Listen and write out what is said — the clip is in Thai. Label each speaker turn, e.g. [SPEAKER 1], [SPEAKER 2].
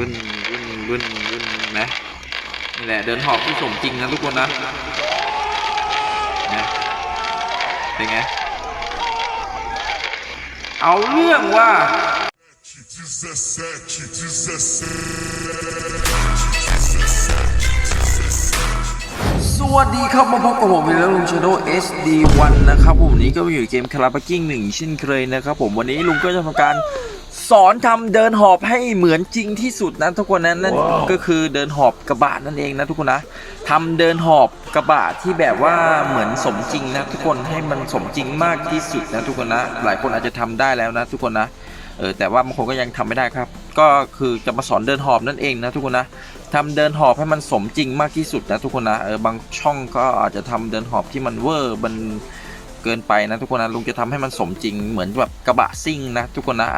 [SPEAKER 1] บึ้นบึ้นบึ้นบึ้นนะนี่แหละเดินหอบที่สมจริงนะทุกคนนะนะเป็นไงเอาเรื่องว่า
[SPEAKER 2] 17,
[SPEAKER 1] สวัสดีครับมาพบกับผมอีกแล้วลุงชโด SD1 นะครับผมวันนี้ก็มาอยู่เกมคาราบากิ้งหนึ่งเช่นเคยนะครับผมวันนี้ลุงก็จะทำการ สอนทำเดินหอบให้เหมือนจริงที่สุดนะทุกคนนั้นนั่นก็คือเดินหอบกระบะนั่นเองนะทุกคนนะทำเดินหอบกระบะที่แบบว่าเหมือนสมจริงนะทุกคนให้มันสมจริงมากที่สุดนะทุกคนนะ หลายคนอาจจะทำได้แล้วนะทุกคนนะเออแต่ว่าบางคนก็ยังทำไม่ได้ครับ ก็คือจะมาสอนเดินหอบนั่นเองนะทุกคนนะทำเดินหอบให้มันสมจริงมากที่สุดนะทุกคนนะเออบางช่องก็อาจจะทำเดินหอบที่มันเวอร์มันเกินไปนะทุกคนนะลุงจะทำให้มันสมจริงเหมือนแบบกระบะซิ่งนะทุกคนนะ